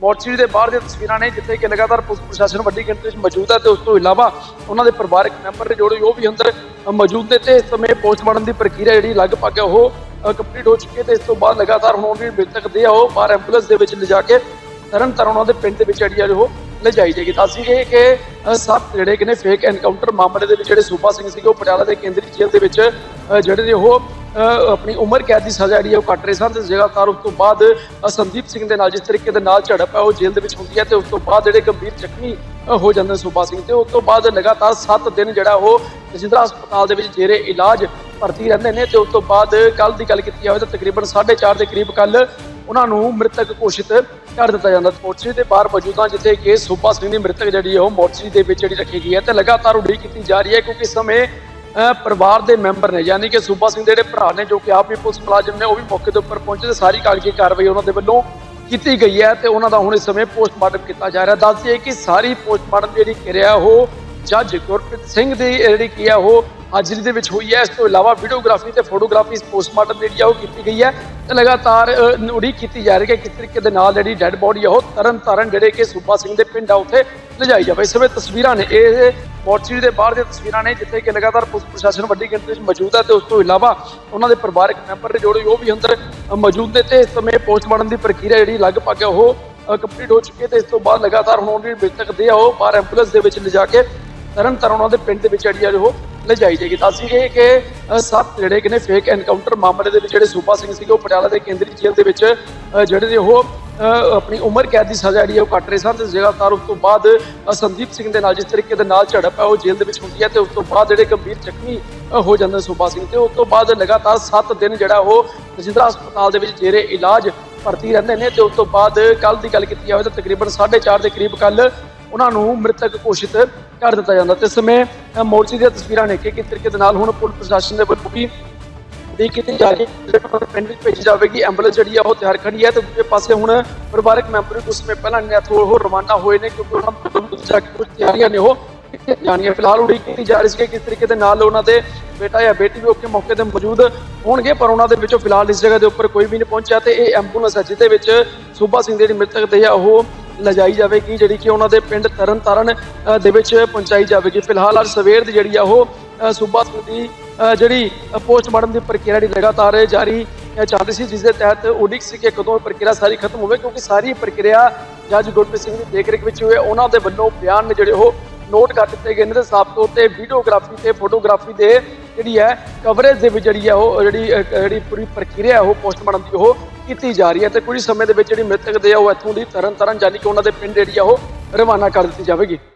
Mortuary ਦੇ ਬਾਹਰ ਦੀਆਂ ਤਸਵੀਰਾਂ ਨੇ ਜਿੱਥੇ ਕਿ ਲਗਾਤਾਰ ਪੁਲਿਸ ਪ੍ਰਸ਼ਾਸਨ ਵੱਡੀ ਗਿਣਤੀ ਵਿੱਚ ਮੌਜੂਦ ਹੈ ਤੇ ਉਸ ਤੋਂ ਇਲਾਵਾ ਉਹਨਾਂ ਦੇ ਪਰਿਵਾਰਕ ਮੈਂਬਰ ਨੇ ਜਿਹੜੇ ਉਹ ਵੀ ਅੰਦਰ ਮੌਜੂਦ ਨੇ ਤੇ ਇਸ ਸਮੇਂ ਪੋਸਟਮਾਰਟਮ ਦੀ ਪ੍ਰਕਿਰਿਆ ਜਿਹੜੀ ਲਗਭਗ ਹੈ ਉਹ ਕੰਪਲੀਟ ਹੋ ਚੁੱਕੀ ਹੈ ਤੇ ਇਸ ਤੋਂ ਬਾਅਦ ਲਗਾਤਾਰ ਹੁਣ ਵੀ ਮ੍ਰਿਤਕ ਦੇ ਆ ਉਹ ਬਾਹਰ ਐਂਬੂਲੈਂਸ ਦੇ ਵਿੱਚ ਲਿਜਾ ਕੇ ਤਰਨ ਤਾਰਨ ਉਹਨਾਂ ਦੇ ਪਿੰਡ ਦੇ ਵਿੱਚ ਜਿਹੜੀ ਆ ਉਹ ਲਿਜਾਈ ਜਾਏਗੀ। ਦੱਸ ਦਈਏ ਕਿ ਅ, ਸੱਤ ਜਿਹੜੇ ਕਿ ਨੇ ਫੇਕ ਐਨਕਾਊਂਟਰ ਮਾਮਲੇ ਦੇ ਵਿੱਚ ਜਿਹੜੇ ਸੂਬਾ ਸਿੰਘ ਸੀਗੇ ਉਹ ਪਟਿਆਲਾ ਦੇ ਕੇਂਦਰੀ ਜੇਲ੍ਹ ਦੇ ਵਿੱਚ ਜਿਹੜੇ ਨੇ ਉਹ ਆਪਣੀ ਉਮਰ ਕੈਦ ਦੀ ਸਜ਼ਾ ਜਿਹੜੀ ਹੈ ਉਹ ਕੱਟ ਰਹੇ ਸਨ। ਤੇ ਜਗਾਤਾਰ ਉਸ ਤੋਂ ਬਾਅਦ ਸੰਦੀਪ ਸਿੰਘ ਦੇ ਨਾਲ, ਜਿਸ ਤਰੀਕੇ ਦੇ ਨਾਲ ਝੜਪ ਹੈ, ਉਹ ਜੇਲ੍ਹ ਦੇ ਵਿੱਚ ਹੁੰਦੀ ਹੈ ਤੇ ਉਸ ਤੋਂ ਬਾਅਦ ਜਿਹੜੇ ਗੰਭੀਰ ਜ਼ਖਮੀ ਹੋ ਜਾਂਦੇ ਨੇ ਸੂਬਾ ਸਿੰਘ ਤੇ, ਉਸ ਤੋਂ ਬਾਅਦ ਲਗਾਤਾਰ 7 ਦਿਨ ਜਿਹੜਾ ਉਹ ਜ਼ਿੰਦਰਾ ਹਸਪਤਾਲ ਦੇ ਵਿੱਚ ਜੇਰੇ ਇਲਾਜ ਭਰਤੀ ਰਹਿੰਦੇ ਨੇ ਤੇ ਉਸ ਤੋਂ ਬਾਅਦ ਕੱਲ ਦੀ ਗੱਲ ਕੀਤੀ ਜਾਵੇ ਤਾਂ ਤਕਰੀਬਨ 4:30 ਦੇ ਕਰੀਬ ਕੱਲ ਉਹਨਾਂ ਨੂੰ ਮ੍ਰਿਤਕ ਘੋਸ਼ਿਤ ਕਰ ਦਿੱਤਾ ਜਾਂਦਾ। ਮੋਰਚਰੀ ਦੇ ਬਾਹਰ ਮੌਜੂਦਾ ਜਿੱਥੇ ਕਿ ਸੂਬਾ ਸਿੰਘ ਦੀ ਮ੍ਰਿਤਕ ਜਿਹੜੀ ਹੈ ਉਹ ਮੋਰਚਰੀ ਦੇ ਵਿੱਚ ਜਿਹੜੀ ਰੱਖੀ ਗਈ ਹੈ ਤੇ ਲਗਾਤਾਰ ਉਡੀਕ ਕੀਤੀ ਜਾ ਰਹੀ ਹੈ ਕਿਉਂਕਿ ਇਸ ਸਮੇਂ ਪਰਿਵਾਰ ਦੇ ਮੈਂਬਰ ਨੇ, ਯਾਨੀ ਕਿ ਸੂਬਾ ਸਿੰਘ ਦੇ ਜਿਹੜੇ ਭਰਾ ਨੇ, ਜੋ ਕਿ ਆਪ ਵੀ ਪੁਲਿਸ ਮੁਲਾਜ਼ਮ ਨੇ, ਉਹ ਵੀ ਮੌਕੇ ਦੇ ਉੱਪਰ ਪਹੁੰਚੇ ਤੇ ਸਾਰੀ ਕਾਗਜ਼ੀ ਕਾਰਵਾਈ ਉਹਨਾਂ ਦੇ ਵੱਲੋਂ ਕੀਤੀ ਗਈ ਹੈ ਤੇ ਉਹਨਾਂ ਦਾ ਹੁਣ ਇਸ ਸਮੇਂ ਪੋਸਟਮਾਰਟਮ ਕੀਤਾ ਜਾ ਰਿਹਾ। ਦੱਸ ਦਈਏ ਕਿ ਸਾਰੀ ਪੋਸਟਮਾਰਟਮ ਜਿਹੜੀ ਕਿਰਿਆ ਉਹ ਜੱਜ ਗੁਰਪ੍ਰੀਤ ਸਿੰਘ ਦੀ ਜਿਹੜੀ ਕੀ ਹੈ, ਉਹ ਹਾਜ਼ਰੀ ਦੇ ਵਿੱਚ ਹੋਈ ਹੈ। ਇਸ ਤੋਂ ਇਲਾਵਾ ਵੀਡੀਓਗ੍ਰਾਫੀ ਤੇ ਫੋਟੋਗ੍ਰਾਫੀ ਪੋਸਟਮਾਰਟਮ ਜਿਹੜੀ ਆ, ਉਹ ਕੀਤੀ ਗਈ ਹੈ। ਤੇ ਲਗਾਤਾਰ ਉਡੀਕ ਕੀਤੀ ਜਾ ਰਹੀ ਹੈ ਕਿ ਕਿਸ ਤਰੀਕੇ ਦੇ ਨਾਲ ਜਿਹੜੀ ਡੈੱਡ ਬੋਡੀ ਆ, ਉਹ ਤਰਨ ਤਾਰਨ ਜਿਹੜੇ ਕਿ ਸੂਬਾ ਸਿੰਘ ਦੇ ਪਿੰਡ ਆ, ਉੱਥੇ ਲਿਜਾਈ ਜਾਵੇ। ਇਸ ਸਮੇਂ ਤਸਵੀਰਾਂ ਨੇ, ਇਹ ਮੋਰਚਰੀ ਦੇ ਬਾਹਰ ਦੀਆਂ ਤਸਵੀਰਾਂ ਨੇ, ਜਿੱਥੇ ਕਿ ਲਗਾਤਾਰ ਪੁਲਿਸ ਪ੍ਰਸ਼ਾਸਨ ਵੱਡੀ ਗਿਣਤੀ ਵਿੱਚ ਮੌਜੂਦ ਹੈ ਤੇ ਉਸ ਤੋਂ ਇਲਾਵਾ ਉਹਨਾਂ ਦੇ ਪਰਿਵਾਰਕ ਮੈਂਬਰ ਨੇ ਜਿਹੜੇ ਉਹ ਵੀ ਅੰਦਰ ਮੌਜੂਦ ਨੇ ਤੇ ਇਸ ਸਮੇਂ ਪੋਸਟਮਾਰਟਮ ਦੀ ਪ੍ਰਕਿਰਿਆ ਜਿਹੜੀ ਲਗਭਗ ਹੈ ਉਹ ਕੰਪਲੀਟ ਹੋ ਚੁੱਕੀ ਹੈ ਤੇ ਇਸ ਤੋਂ ਬਾਅਦ ਲਗਾਤਾਰ ਹੁਣ ਵੀ ਮ੍ਰਿਤਕ ਦੇ ਆ, ਉਹ ਬਾਹਰ ਐਂਬੂਲੈਂਸ ਦੇ ਵਿੱਚ ਲਿਜਾ ਕੇ ਤਰਨ ਤਾਰਨ ਉਹਨਾਂ ਦੇ ਪਿੰਡ ਦੇ ਵਿੱਚ ਜਿਹੜੀ ਆ ਉਹ ਲਿਜਾਈ ਜਾਏਗੀ। ਦੱਸ ਦਈਏ ਕਿ ਸੱਤ ਜਿਹੜੇ ਕਿ ਨੇ ਫੇਕ ਐਨਕਾਊਂਟਰ ਮਾਮਲੇ ਦੇ ਵਿੱਚ ਜਿਹੜੇ ਸੂਬਾ ਸਿੰਘ ਸੀਗੇ, ਉਹ ਪਟਿਆਲਾ ਦੇ ਕੇਂਦਰੀ ਜੇਲ੍ਹ ਦੇ ਵਿੱਚ ਜਿਹੜੇ ਨੇ ਉਹ ਆਪਣੀ ਉਮਰ ਕੈਦ ਦੀ ਸਜ਼ਾ ਜਿਹੜੀ ਹੈ ਉਹ ਕੱਟ ਰਹੇ ਸਨ। ਤੇ ਲਗਾਤਾਰ ਉਸ ਤੋਂ ਬਾਅਦ ਸੰਦੀਪ ਸਿੰਘ ਦੇ ਨਾਲ, ਜਿਸ ਤਰੀਕੇ ਦੇ ਨਾਲ ਝੜਪ ਹੈ ਉਹ ਜੇਲ੍ਹ ਦੇ ਵਿੱਚ ਹੁੰਦੀ ਹੈ ਤੇ ਉਸ ਤੋਂ ਬਾਅਦ ਜਿਹੜੇ ਗੰਭੀਰ ਜ਼ਖਮੀ ਹੋ ਜਾਂਦੇ ਨੇ ਸੂਬਾ ਸਿੰਘ। ਤੇ ਉਸ ਤੋਂ ਬਾਅਦ ਲਗਾਤਾਰ 7 ਦਿਨ ਜਿਹੜਾ ਉਹ ਰਜਿੰਦਰਾ ਹਸਪਤਾਲ ਦੇ ਵਿੱਚ ਜੇਰੇ ਇਲਾਜ ਭਰਤੀ ਰਹਿੰਦੇ ਨੇ ਤੇ ਉਸ ਤੋਂ ਬਾਅਦ ਕੱਲ ਦੀ ਗੱਲ ਕੀਤੀ ਜਾਵੇ ਤਾਂ ਤਕਰੀਬਨ 4:30 ਦੇ ਕਰੀਬ ਕੱਲ ਉਹਨਾਂ ਨੂੰ ਮ੍ਰਿਤਕ ਘੋਸ਼ਿਤ ਕਰ ਦਿੱਤਾ ਜਾਂਦਾ। ਤੇ ਸਮੇਂ ਮੋਰਚੇ ਦੀਆਂ ਤਸਵੀਰਾਂ ਨੇ ਕਿ ਕਿਸ ਤਰੀਕੇ ਦੇ ਨਾਲ ਹੁਣ ਪੁਲਿਸ ਪ੍ਰਸ਼ਾਸਨ ਦੇ ਵੱਲੋਂ ਵੀ ਦੀ ਕੀਤੀ ਜਾ ਰਹੀ ਪਿੰਡ ਵਿੱਚ ਭੇਜੀ ਜਾਵੇਗੀ। ਐਂਬੂਲੈਂਸ ਜਿਹੜੀ ਆ, ਉਹ ਤਿਆਰ ਖੜੀ ਹੈ ਤੇ ਦੂਜੇ ਪਾਸੇ ਹੁਣ ਪਰਿਵਾਰਕ ਮੈਂਬਰ ਕੁਝ ਸਮੇਂ ਪਹਿਲਾਂ ਨੇ ਇੱਥੋਂ ਰਵਾਨਾ ਹੋਏ ਨੇ ਕਿਉਂਕਿ ਉਹਨਾਂ ਨੂੰ ਜਾ ਕੇ ਕੁਝ ਤਿਆਰੀਆਂ ਨੇ ਉਹ ਕੀਤੀਆਂ ਜਾਣੀਆਂ ਫਿਲਹਾਲ ਉਡੀਕ ਕੀਤੀ ਜਾ ਰਹੀ ਸੀ ਕਿ ਕਿਸ ਤਰੀਕੇ ਦੇ ਨਾਲ ਉਹਨਾਂ ਦੇ ਬੇਟਾ ਜਾਂ ਬੇਟੀ ਵੀ ਉੱਥੇ ਮੌਕੇ ਤੇ ਮੌਜੂਦ ਹੋਣਗੇ, ਪਰ ਉਹਨਾਂ ਦੇ ਵਿੱਚੋਂ ਫਿਲਹਾਲ ਇਸ ਜਗ੍ਹਾ ਦੇ ਉੱਪਰ ਕੋਈ ਵੀ ਨਹੀਂ ਪਹੁੰਚਿਆ ਤੇ ਇਹ ਐਂਬੂਲੈਂਸ ਹੈ ਜਿਹਦੇ ਵਿੱਚ ਸੂਬਾ ਸਿੰਘ ਦੀ ਜਿਹੜੀ ਮ੍ਰਿਤਕ ਦੇ ਆ, ਉਹ ਲਿਜਾਈ ਜਾਵੇਗੀ ਜਿਹੜੀ ਕਿ ਉਹਨਾਂ ਦੇ ਪਿੰਡ ਤਰਨ ਤਾਰਨ ਦੇ ਵਿੱਚ ਪਹੁੰਚਾਈ ਜਾਵੇਗੀ। ਫਿਲਹਾਲ ਅੱਜ ਸਵੇਰ ਦੀ ਜਿਹੜੀ ਆ ਉਹ ਸੂਬਾ ਸਿੰਘ ਦੀ ਜਿਹੜੀ ਪੋਸਟਮਾਰਟਮ ਦੀ ਪ੍ਰਕਿਰਿਆ ਜਿਹੜੀ ਲਗਾਤਾਰ ਜਾਰੀ ਅ, ਚੱਲ ਰਹੀ ਸੀ ਜਿਸ ਦੇ ਤਹਿਤ ਉਡੀਕ ਸੀ ਕਿ ਕਦੋਂ ਇਹ ਪ੍ਰਕਿਰਿਆ ਸਾਰੀ ਖਤਮ ਹੋਵੇ ਕਿਉਂਕਿ ਸਾਰੀ ਪ੍ਰਕਿਰਿਆ ਜੱਜ ਗੁਰਪ੍ਰੀਤ ਸਿੰਘ ਦੀ ਦੇਖਰੇਖ ਵਿੱਚ ਹੋਈ ਉਹਨਾਂ ਦੇ ਵੱਲੋਂ ਬਿਆਨ ਨੇ ਜਿਹੜੇ ਉਹ ਨੋਟ ਕਰ ਦਿੱਤੇ ਗਏ ਨੇ ਤੇ ਸਾਫ਼ ਤੌਰ ਤੇ ਵੀਡੀਓਗ੍ਰਾਫੀ ਤੇ ਫੋਟੋਗ੍ਰਾਫੀ ਦੇ ਜਿਹੜੀ ਹੈ ਕਵਰੇਜ ਦੇ ਵਿੱਚ ਜਿਹੜੀ ਹੈ ਉਹ ਜਿਹੜੀ ਜਿਹੜੀ ਪੂਰੀ ਪ੍ਰਕਿਰਿਆ ਉਹ ਪੋਸਟਮਾਰਟਮ ਦੀ ਉਹ ਕੀਤੀ ਜਾ ਰਹੀ ਹੈ ਤੇ ਕੁਝ ਸਮੇਂ ਦੇ ਵਿੱਚ ਜਿਹੜੀ ਮ੍ਰਿਤਕ ਦੇ ਆ, ਉਹ ਇੱਥੋਂ ਦੀ ਤਰਨ ਤਾਰਨ ਜਾਨੀ ਕਿ ਉਹਨਾਂ ਦੇ ਪਿੰਡ ਜਿਹੜੀ ਆ, ਉਹ ਰਵਾਨਾ ਕਰ ਦਿੱਤੀ ਜਾਵੇਗੀ।